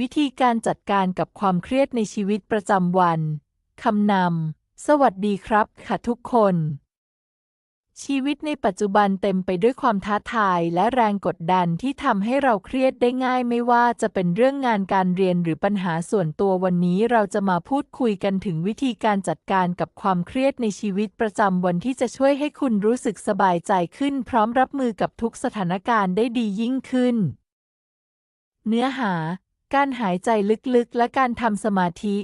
วิธีการจัดการกับความเครียดในชีวิตประจำวัน คำนำ สวัสดีครับค่ะทุกคน ชีวิตในปัจจุบันเต็มไปด้วยความท้าทายและแรงกดดันที่ทำให้เราเครียดได้ง่ายไม่ว่าจะเป็นเรื่องงานการเรียนหรือปัญหาส่วนตัววันนี้เราจะมาพูดคุยกันถึงวิธีการจัดการกับความเครียดในชีวิตประจำวันที่จะช่วยให้คุณรู้สึกสบายใจขึ้น พร้อมรับมือกับทุกสถานการณ์ได้ดียิ่งขึ้น เนื้อหา การหายใจลึกๆ และการทำสมาธิ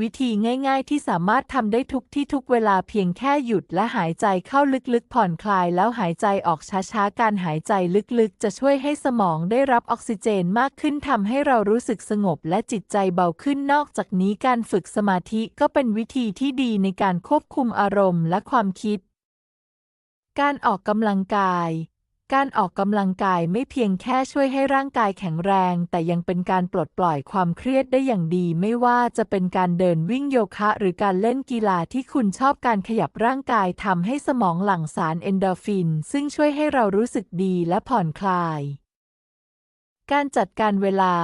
วิธีง่ายๆ ที่สามารถทำได้ทุกที่ทุกเวลาเพียงแค่หยุดและหายใจเข้าลึกๆ ผ่อนคลายแล้วหายใจออกช้าๆ การหายใจลึกๆ จะช่วยให้สมองได้รับออกซิเจนมากขึ้นทำให้เรารู้สึกสงบและจิตใจเบาขึ้นนอกจากนี้การฝึกสมาธิก็เป็นวิธีที่ดีในการควบคุมอารมณ์และความคิด การออกกำลังกาย การออกกำลังกายไม่เพียงแค่ช่วยให้ร่างกายแข็งแรง แต่ยังเป็นการปลดปล่อยความเครียดได้อย่างดี ไม่ว่าจะเป็นการเดินวิ่งโยคะ หรือการเล่นกีฬาที่คุณชอบการขยับร่างกายทำให้สมองหลั่งสารเอนโดรฟิน ซึ่งช่วยให้เรารู้สึกดีและผ่อนคลาย การจัดการเวลา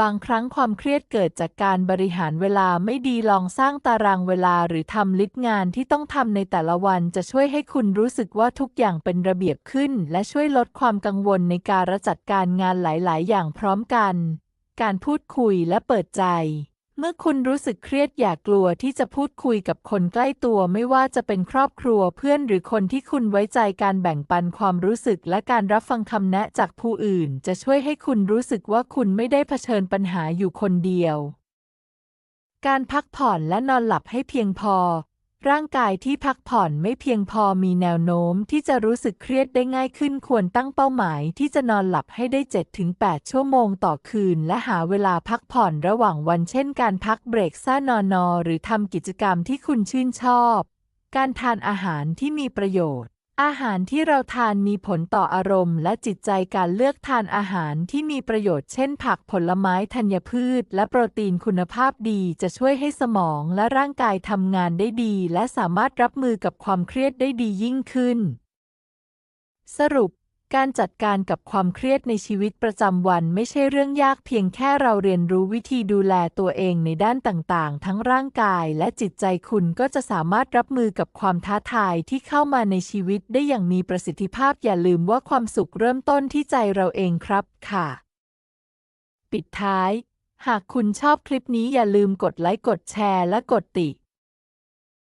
บางครั้งความเครียดเกิดจากการบริหารเวลาไม่ดีลองสร้างตารางเวลาหรือทำลิสต์งานที่ต้องทำในแต่ละวันจะช่วยให้คุณรู้สึกว่าทุกอย่างเป็นระเบียบขึ้น และช่วยลดความกังวลในการจัดการงานหลาย ๆ อย่างพร้อมกัน การพูดคุยและเปิดใจ เมื่อคุณรู้สึกเครียดอย่ากลัวที่จะพูดคุยกับคนใกล้ตัวไม่ว่าจะเป็นครอบครัวเพื่อนหรือคนที่คุณไว้ใจการแบ่งปันความรู้สึกและการรับฟังคำแนะจากผู้อื่น จะช่วยให้คุณรู้สึกว่าคุณไม่ได้เผชิญปัญหาอยู่คนเดียว การพักผ่อนและนอนหลับให้เพียงพอ ร่างกายที่พักผ่อนไม่เพียงพอมีแนวโน้มที่จะรู้สึกเครียดได้ง่ายขึ้นควรตั้งเป้าหมายที่จะนอนหลับให้ได้ 7-8 ชั่วโมงต่อคืน และหาเวลาพักผ่อนระหว่างวันเช่นการพักเบรกซ่านอนอ หรือทำกิจกรรมที่คุณชื่นชอบ การทานอาหารที่มีประโยชน์ อาหารที่เราทานมีผลต่ออารมณ์ และจิตใจการเลือกทานอาหารที่มีประโยชน์เช่น ผักผลไม้ธัญพืช และโปรตีนคุณภาพดีจะช่วยให้สมองและร่างกายทำงานได้ดี และสามารถรับมือกับความเครียดได้ดียิ่งขึ้น สรุป การจัดการกับความเครียดในชีวิตประจำวันไม่ใช่เรื่องยากเพียงแค่เราเรียนรู้วิธีดูแลตัวเองในด้านต่างๆ ทั้งร่างกายและจิตใจคุณก็จะสามารถรับมือกับความท้าทายที่เข้ามาในชีวิตได้อย่างมีประสิทธิภาพอย่าลืมว่าความสุขเริ่มต้นที่ใจเราเองครับค่ะ ปิดท้าย หากคุณชอบคลิปนี้อย่าลืมกดไลค์กดแชร์และกดติ